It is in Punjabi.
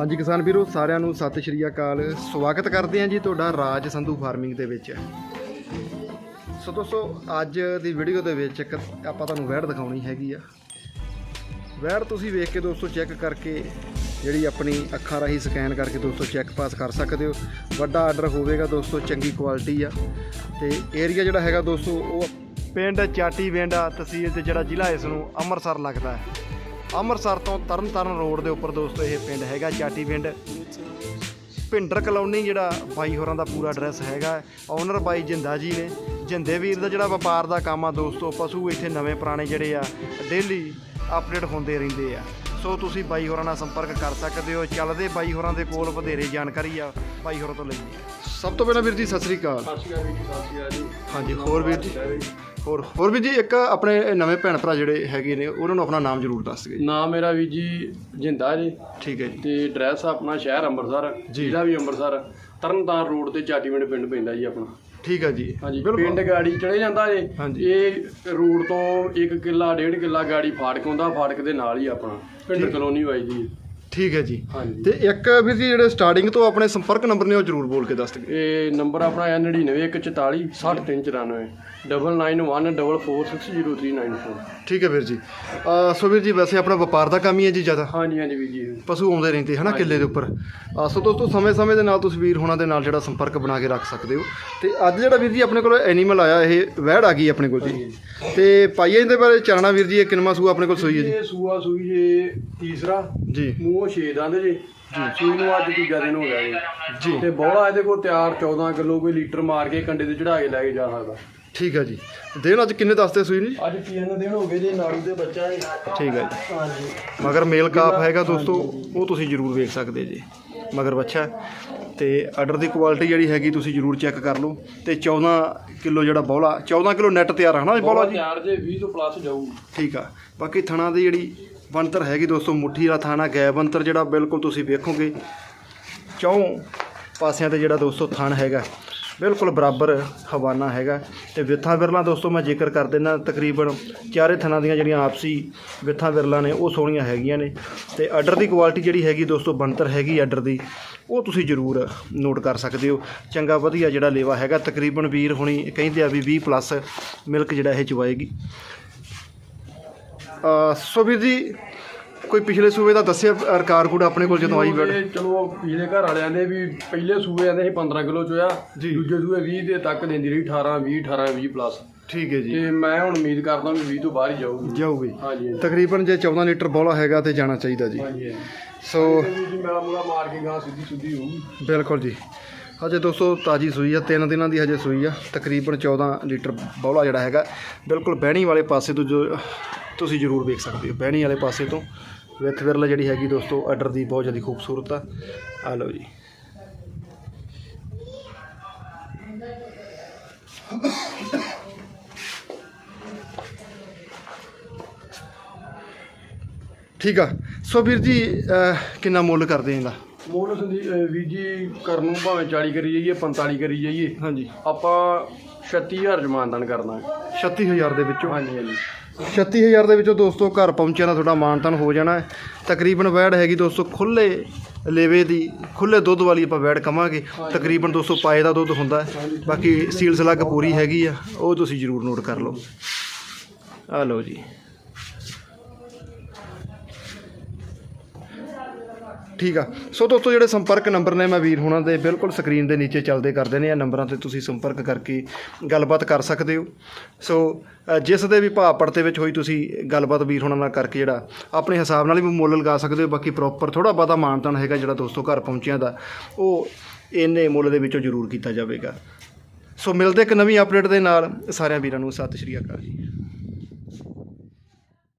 ਹਾਂਜੀ ਕਿਸਾਨ ਵੀਰੋ, ਸਾਰਿਆਂ ਨੂੰ ਸਤਿ ਸ਼੍ਰੀ ਅਕਾਲ। ਸਵਾਗਤ ਕਰਦੇ ਹਾਂ ਜੀ ਤੁਹਾਡਾ ਰਾਜ ਸੰਧੂ ਫਾਰਮਿੰਗ ਦੇ ਵਿੱਚ। ਸੋ ਦੋਸਤੋ, ਅੱਜ ਦੀ ਵੀਡੀਓ ਦੇ ਵਿੱਚ ਇੱਕ ਆਪਾਂ ਤੁਹਾਨੂੰ ਵੈੜ ਦਿਖਾਉਣੀ ਹੈਗੀ ਆ। ਵੈੜ ਤੁਸੀਂ ਵੇਖ ਕੇ ਦੋਸਤੋ ਚੈੱਕ ਕਰਕੇ ਜਿਹੜੀ ਆਪਣੀ ਅੱਖਾਂ ਰਾਹੀਂ ਸਕੈਨ ਕਰਕੇ ਦੋਸਤੋ ਚੈੱਕ ਪਾਸ ਕਰ ਸਕਦੇ ਹੋ। ਵੱਡਾ ਆਰਡਰ ਹੋਵੇਗਾ ਦੋਸਤੋ, ਚੰਗੀ ਕੁਆਲਿਟੀ ਆ। ਤੇ ਏਰੀਆ ਜਿਹੜਾ ਹੈਗਾ ਦੋਸਤੋ, ਉਹ ਪਿੰਡ ਚਾਟੀ ਵੇਂਡਾ ਤਹਿਸੀਲ ਤੇ ਜਿਹੜਾ ਜ਼ਿਲ੍ਹਾ ਇਸ ਨੂੰ ਅੰਮ੍ਰਿਤਸਰ ਲੱਗਦਾ ਹੈ। ਅੰਮ੍ਰਿਤਸਰ ਤੋਂ ਤਰਨਤਾਰਨ ਰੋਡ ਦੇ ਉੱਪਰ ਦੋਸਤੋ ਇਹ ਪਿੰਡ ਹੈਗਾ, ਚਾਟੀ ਪਿੰਡ। ਭਿੰਡਰ ਕਲੋਨੀ ਜਿਹੜਾ ਬਾਈ ਹੋਰਾਂ ਦਾ ਪੂਰਾ ਐਡਰੈਸ ਹੈਗਾ ਓਨਰ ਬਾਈ ਜਿੰਦਾ ਜੀ ਨੇ। ਜਿੰਦੇ ਵੀਰ ਦਾ ਜਿਹੜਾ ਵਪਾਰ ਦਾ ਕੰਮ ਆ ਦੋਸਤੋ, ਪਸ਼ੂ ਇੱਥੇ ਨਵੇਂ ਪੁਰਾਣੇ ਜਿਹੜੇ ਆ ਡੇਲੀ ਅਪਡੇਟ ਹੁੰਦੇ ਰਹਿੰਦੇ ਆ। ਸੋ ਤੁਸੀਂ ਬਾਈ ਹੋਰਾਂ ਨਾਲ ਸੰਪਰਕ ਕਰ ਸਕਦੇ ਹੋ, ਚੱਲਦੇ ਬਾਈ ਹੋਰਾਂ ਦੇ ਕੋਲ ਵਧੇਰੇ ਜਾਣਕਾਰੀ ਆ, ਬਾਈ ਹੋਰਾਂ ਤੋਂ ਲੈਂਦੇ ਸਭ ਤੋਂ ਪਹਿਲਾਂ ਵੀਰ ਜੀ ਸਤਿ ਸ੍ਰੀ ਅਕਾਲ। ਸਤਿ ਸ਼੍ਰੀ ਅਕਾਲ ਜੀ ਸਤਿ ਸ਼੍ਰੀ ਅਕਾਲ ਜੀ। ਹਾਂਜੀ ਹੋਰ ਵੀਰ ਜੀ? ਹੋਰ ਹੋਰ ਵੀਰ ਜੀ ਇੱਕ ਆਪਣੇ ਨਵੇਂ ਭੈਣ ਭਰਾ ਜਿਹੜੇ ਹੈਗੇ ਨੇ ਉਹਨਾਂ ਨੂੰ ਆਪਣਾ ਨਾਮ ਜ਼ਰੂਰ ਦੱਸ ਦਿਓ ਨਾਮ ਮੇਰਾ ਵੀ ਜੀ ਜਿੰਦਾ ਜੀ। ਠੀਕ ਹੈ ਜੀ। ਤੇ ਐਡਰੈਸ ਆਪਣਾ ਸ਼ਹਿਰ ਅੰਮ੍ਰਿਤਸਰ। ਜ਼ਿਲ੍ਹਾ ਵੀ ਅੰਮ੍ਰਿਤਸਰ ਤਰਨਤਾਰਨ ਰੋਡ ਤੇ ਚਾਟੀਵਿੰਡ ਪਿੰਡ ਪੈਂਦਾ ਜੀ ਆਪਣਾ। ਠੀਕ ਹੈ ਜੀ। ਹਾਂਜੀ ਪਿੰਡ ਗਾੜੀ ਚੜੇ ਜਾਂਦਾ ਜੀ। ਇਹ ਰੋਡ ਤੋਂ 1 ਕਿੱਲਾ 1.5 ਕਿੱਲਾ ਗਾੜੀ ਫਾਟਕ ਆਉਂਦਾ ਫਾਟਕ ਦੇ ਨਾਲ ਹੀ ਆਪਣਾ ਪਿੰਡ ਕਲੋਨੀ ਵਾਈ ਜੀ ਠੀਕ ਹੈ ਜੀ। ਹਾਂਜੀ। ਤੇ ਇੱਕ ਵੀਰ ਜੀ ਜਿਹੜੇ ਸਟਾਰਟਿੰਗ ਤੋਂ ਆਪਣੇ ਸੰਪਰਕ ਨੰਬਰ ਨੇ ਉਹ ਜ਼ਰੂਰ ਬੋਲ ਕੇ ਦੱਸ ਦਿਓ। ਇਹ ਨੰਬਰ ਆਪਣਾ ਹੈ 99144 60394 9914460394 ਠੀਕ ਹੈ ਵੀਰ ਜੀ। ਅਹ ਸੋ ਵੀਰ ਜੀ ਵੈਸੇ ਆਪਣਾ ਵਪਾਰ ਦਾ ਕੰਮ ਹੀ ਹੈ ਜੀ ਜ਼ਿਆਦਾ। ਹਾਂਜੀ ਹਾਂਜੀ ਵੀਰ ਜੀ। ਪਸ਼ੂ ਆਉਂਦੇ ਰਹਿੰਦੇ ਹਨਾ ਕਿੱਲੇ ਦੇ ਉੱਪਰ। ਅਹ ਸੋ ਦੋਸਤੋ ਸਮੇਂ-ਸਮੇਂ ਦੇ ਨਾਲ ਤੁਸੀਂ ਵੀਰ ਹੋਣਾ ਦੇ ਨਾਲ ਜਿਹੜਾ ਸੰਪਰਕ ਬਣਾ ਕੇ ਰੱਖ ਸਕਦੇ ਹੋ। ਤੇ ਅੱਜ ਜਿਹੜਾ ਵੀਰ ਜੀ ਆਪਣੇ ਕੋਲ ਐਨੀਮਲ ਆਇਆ ਇਹ ਵਹਿੜ ਆ ਗਈ ਆਪਣੇ ਕੋਲ ਜੀ। ਤੇ ਪਾਈਏ ਇਹਦੇ ਬਾਰੇ ਚਾਨਣਾ ਵੀਰ ਜੀ ਇਹ ਕਿੰਨਵਾਂ ਸੂਆ ਆਪਣੇ ਕੋਲ ਸੋਈ ਹੈ ਜੀ? ਇਹ ਸੂਆ ਸੂਈ ਜੇ ਤੀਸਰਾ। ਜੀ। ਮੂੰਹੋਂ ਛੇ ਦੰਦ ਜੀ। ਸੂਈ ਨੂੰ ਅੱਜ ਤੀਜਾ ਦਿਨ ਹੋ ਗਿਆ ਜੀ ਜੀ। ਤੇ ਬੋਲਾ ਇਹਦੇ ਕੋਲ ਤਿਆਰ 14 ਕਿਲੋ ਕੋਈ ਲੀਟਰ ਮਾਰ ਕੇ ਕੰਡੇ ਤੇ ਚੜਾ ਕੇ ਲੈ ਕੇ ਜਾ ਸਕਦਾ। ਠੀਕ ਹੈ ਜੀ। ਦਿਨ ਅੱਜ ਕਿੰਨੇ ਦੱਸਦੇ ਸੂਈ ਨੇ ਅੱਜ ਤਿੰਨ ਦਿਨ ਹੋ ਗਏ ਜੀ ਨਾੜੂ ਦੇ ਬੱਚਾ ਜੀ ਠੀਕ ਹੈ ਜੀ। ਹਾਂਜੀ। ਮਗਰ ਮੇਲ ਕਾਪ ਹੈਗਾ ਦੋਸਤੋ ਉਹ ਤੁਸੀਂ ਜ਼ਰੂਰ ਵੇਖ ਸਕਦੇ ਜੀ। ਮਗਰ ਬੱਚਾ ਹੈ। ਤੇ ਆਰਡਰ ਦੀ ਕੁਆਲਿਟੀ ਜਿਹੜੀ ਹੈਗੀ ਤੁਸੀਂ ਜ਼ਰੂਰ ਚੈੱਕ ਕਰ ਲਓ। ਤੇ 14 ਕਿਲੋ ਜਿਹੜਾ ਬੌਲਾ 14 ਕਿਲੋ ਨੈਟ ਤਿਆਰ ਹੈ ਨਾ ਬੌਲਾ ਜੀ? ਤਿਆਰ ਜੇ 20 ਤੋਂ ਪਲੱਸ ਜਾਊ। ਠੀਕ ਆ। ਬਾਕੀ ਥਣਾ ਦੀ ਜਿਹੜੀ ਬਣਤਰ ਹੈਗੀ ਦੋਸਤੋ ਮੁੱਠੀ ਵਾਲਾ ਥਾਣਾ ਗੈ ਅੰਤਰ ਜਿਹੜਾ ਬਿਲਕੁਲ ਤੁਸੀਂ ਵੇਖੋਗੇ, ਚੌਂ ਪਾਸਿਆਂ ਤੇ ਜਿਹੜਾ ਦੋਸਤੋ ਥਣ ਹੈਗਾ, ਬਿਲਕੁਲ ਬਰਾਬਰ ਹਵਾਨਾ ਹੈਗਾ। ਤੇ ਵਿਥਾਂ ਵਿਰਲਾਂ ਦੋਸਤੋ, ਮੈਂ ਜ਼ਿਕਰ ਕਰ ਦਿੰਦਾ, ਤਕਰੀਬਨ ਚਾਰੇ ਥਣਾਂ ਦੀਆਂ ਜਿਹੜੀਆਂ ਆਪਸੀ ਵਿਥਾਂ ਵਿਰਲਾਂ ਨੇ, ਉਹ ਸੋਹਣੀਆਂ ਹੈਗੀਆਂ ਨੇ। ਤੇ ਆਰਡਰ ਦੀ ਕੁਆਲਿਟੀ ਜਿਹੜੀ ਹੈਗੀ ਦੋਸਤੋ, ਬਣਤਰ ਹੈਗੀ ਆਰਡਰ ਦੀ, ਉਹ ਤੁਸੀਂ ਜ਼ਰੂਰ ਨੋਟ ਕਰ ਸਕਦੇ ਹੋ। ਚੰਗਾ ਵਧੀਆ ਜਿਹੜਾ ਲੇਵਾ ਹੈਗਾ, ਤਕਰੀਬਨ ਵੀਰ ਹੁਣੀ ਕਹਿੰਦੇ ਆ ਵੀ 20 ਪਲੱਸ ਮਿਲਕ ਜਿਹੜਾ ਇਹ ਚਵਾਏਗੀ ਸੋ ਵੀਰ ਜੀ ਕੋਈ ਪਿਛਲੇ ਸੂਬੇ ਦਾ ਦੱਸਿਆ ਰਿਕਾਰਡ ਕੋਡ ਆਪਣੇ ਕੋਲ ਜਦੋਂ ਆਈ ਇਹ ਚਲੋ ਪਿਛਲੇ ਘਰ ਵਾਲਿਆਂ ਦੇ ਵੀ ਪਹਿਲੇ ਸੂਏ ਆਂਦੇ ਸੀ 15 ਕਿਲੋ ਚੋਇਆ। ਦੂਜੇ ਸੂਏ 20 ਦੇ ਤੱਕ ਦਿੰਦੀ ਰਹੀ 18 20 18 20 ਪਲੱਸ ਠੀਕ ਹੈ ਜੀ। ਤੇ ਮੈਂ ਹੁਣ ਉਮੀਦ ਕਰਦਾ ਵੀ 20 ਤੋਂ ਬਾਹਰ ਹੀ ਜਾਊਗੀ। ਜਾਊਗੀ। ਹਾਂਜੀ। ਤਕਰੀਬਨ ਜੇ 14 ਲੀਟਰ ਬੋਲਾ ਹੈਗਾ ਤੇ ਜਾਣਾ ਚਾਹੀਦਾ ਜੀ। ਹਾਂਜੀ। ਸੋ ਮੇਰਾ ਮੂਲਾ ਮਾਰ ਕੇ ਗਾਂ ਸਿੱਧੀ ਸੁੱਧੀ ਹੋਊਗੀ। ਬਿਲਕੁਲ ਜੀ। ਹਜੇ ਦੋਸਤੋ ਤਾਜੀ ਸੂਈ ਆ ਤਿੰਨ ਦਿਨਾਂ ਦੀ ਹਜੇ ਸੂਈ ਆ। ਤਕਰੀਬਨ 14 ਲੀਟਰ ਬੋਲਾ ਜਿਹੜਾ ਹੈਗਾ ਬਿਲਕੁਲ ਬਹਿਣੀ ਵਾਲੇ ਪਾਸੇ ਤੋਂ ਜੋ ਤੁਸੀਂ ਜ਼ਰੂਰ ਵੇਖ ਸਕਦੇ ਹੋ ਬਹਿਣੀ ਵਾਲੇ ਪਾਸੇ ਤੋਂ। ਵਿਥ ਵਿਰਲਾ ਜਿਹੜੀ ਹੈਗੀ ਦੋਸਤੋ ਆਰਡਰ ਦੀ ਬਹੁਤ ਜ਼ਿਆਦਾ ਖੂਬਸੂਰਤ ਆ। ਆ ਲਓ ਜੀ। ਠੀਕ ਆ। ਸੋ ਵੀਰ ਜੀ ਕਿੰਨਾ ਮੁੱਲ ਕਰਦੇ ਇਹਦਾ? ਮੋਲ ਸੰਦੀ ਵੀਰ ਜੀ ਕਰਨ ਨੂੰ ਭਾਵੇਂ 40 ਕਰੀ ਜਾਈਏ 45 ਕਰੀ ਜਾਈਏ। ਹਾਂਜੀ। ਆਪਾਂ 36000 ਜਮਾਨਦਾਨ ਕਰਨਾ ਹੈ। 36000 ਦੇ ਵਿੱਚੋਂ? ਹਾਂਜੀ ਹਾਂਜੀ। 36000 ਦੇ ਵਿੱਚੋਂ ਦੋਸਤੋ ਘਰ ਪਹੁੰਚਿਆ ਦਾ ਤੁਹਾਡਾ ਮਾਨਤਨ ਹੋ ਜਾਣਾ ਹੈ। ਤਕਰੀਬਨ ਵੈੜ ਹੈਗੀ ਦੋਸਤੋ ਖੁੱਲੇ ਲੇਵੇ ਦੀ ਖੁੱਲੇ ਦੁੱਧ ਵਾਲੀ ਆਪਾਂ ਵੈੜ ਕਵਾਂਗੇ। ਤਕਰੀਬਨ ਦੋਸਤੋ ਪਾਏ ਦਾ ਦੁੱਧ ਹੁੰਦਾ ਬਾਕੀ ਸੀਲ ਸਲੱਗ ਪੂਰੀ ਹੈਗੀ ਆ, ਉਹ ਤੁਸੀਂ ਜ਼ਰੂਰ ਨੋਟ ਕਰ ਲਓ। ਆ ਲਓ ਜੀ। ਠੀਕ ਆ। ਸੋ ਦੋਸਤੋ, ਜਿਹੜੇ ਸੰਪਰਕ ਨੰਬਰ ਨੇ ਮੈਂ ਵੀਰ ਹੁਣਾਂ ਦੇ ਬਿਲਕੁਲ ਸਕਰੀਨ ਦੇ ਨੀਚੇ ਚੱਲਦੇ ਕਰਦੇ ਨੇ, ਇਹ ਨੰਬਰਾਂ ਤੇ ਤੁਸੀਂ ਸੰਪਰਕ ਕਰਕੇ ਗੱਲਬਾਤ ਕਰ ਸਕਦੇ ਹੋ। ਸੋ ਜਿਸ ਦੇ ਵੀ ਭਾਅ ਪੜਤੇ ਵਿੱਚ ਹੋਈ ਤੁਸੀਂ ਗੱਲਬਾਤ ਵੀਰ ਹੁਣਾਂ ਨਾਲ ਕਰਕੇ ਜਿਹੜਾ ਆਪਣੇ ਹਿਸਾਬ ਨਾਲ ਵੀ ਮੁੱਲ ਲਗਾ ਸਕਦੇ ਹੋ, ਬਾਕੀ ਪ੍ਰੋਪਰ ਥੋੜਾ ਬਹੁਤਾ ਮਾਨਤਾਨ ਹੈਗਾ ਜਿਹੜਾ ਦੋਸਤੋ ਘਰ ਪਹੁੰਚਿਆ ਦਾ, ਉਹ ਇੰਨੇ ਮੁੱਲ ਦੇ ਵਿੱਚੋਂ ਜ਼ਰੂਰ ਕੀਤਾ ਜਾਵੇਗਾ। ਸੋ ਮਿਲਦੇ ਇੱਕ ਨਵੀਂ ਅਪਡੇਟ ਦੇ ਨਾਲ, ਸਾਰਿਆਂ ਵੀਰਾਂ ਨੂੰ ਸਤਿ ਸ਼੍ਰੀ ਅਕਾਲ ਜੀ।